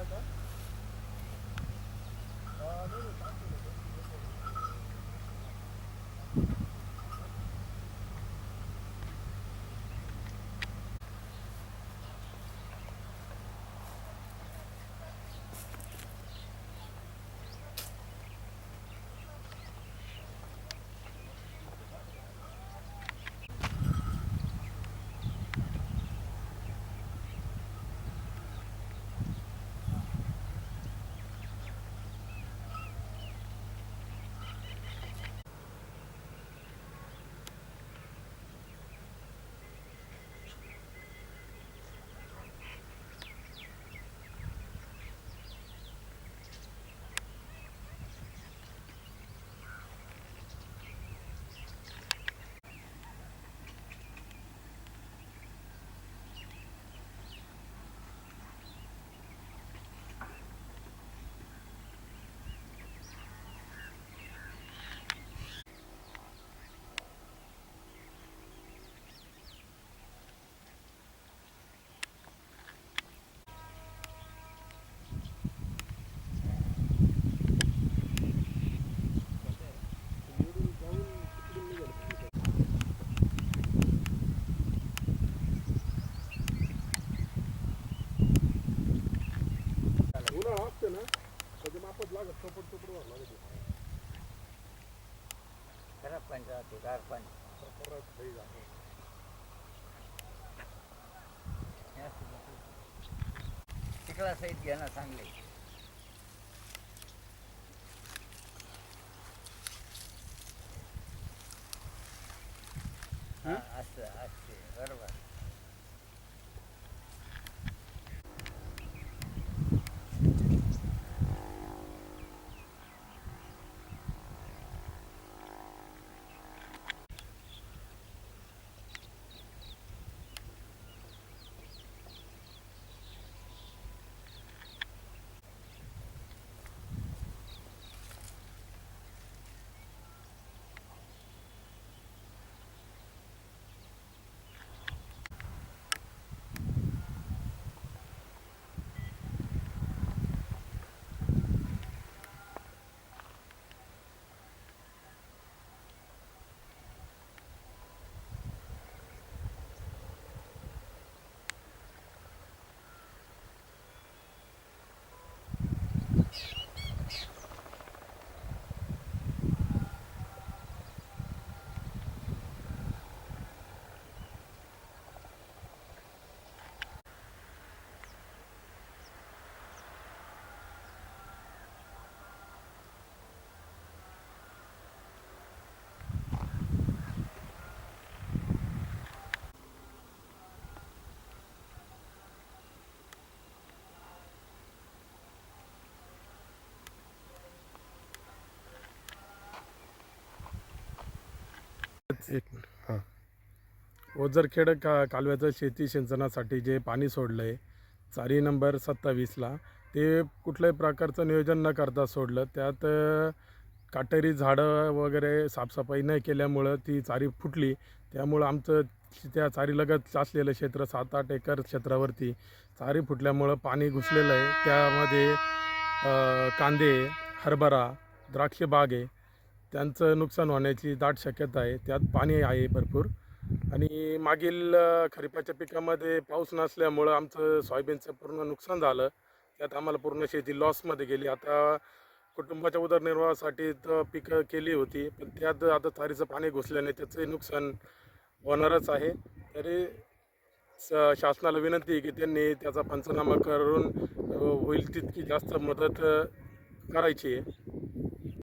아, 너무 많다. चोपट चोपट खराब पाणी राहते गार पाणी परत काही झालं. सहित घ्या ना चांगले हा असं असते बरोबर एक हां. ओझरखेड का कालव्याचं शेती सिंचनासाठी जे पाणी सोडलं आहे चारी नंबर सत्तावीसला ते कुठल्याही प्रकारचं नियोजन न करता सोडलं. त्यात काटेरी झाडं वगैरे साफसफाई नाही केल्यामुळं ती चारी फुटली. त्यामुळं आमचं त्या चारीलगत असलेलं क्षेत्र सात आठ एकर क्षेत्रावरती चारी फुटल्यामुळं पाणी घुसलेलं आहे. त्यामध्ये कांदे हरभरा द्राक्ष बाग आहे त्यांचं नुकसान होण्याची दाट शक्यता आहे. त्यात पाणी आहे भरपूर. आणि मागील खरीपाच्या पिकामध्ये पाऊस नसल्यामुळं आमचं सोयाबीनचं पूर्ण नुकसान झालं. त्यात आम्हाला पूर्ण शेती लॉसमध्ये गेली. आता कुटुंबाच्या उदरनिर्वाहासाठी तर पिकं केली होती पण त्यात आता तारीचं पाणी घुसल्याने त्याचंही नुकसान होणारच आहे. तरी स शासनाला विनंती आहे की त्यांनी त्याचा पंचनामा करून होईल तितकी जास्त मदत करायची आहे.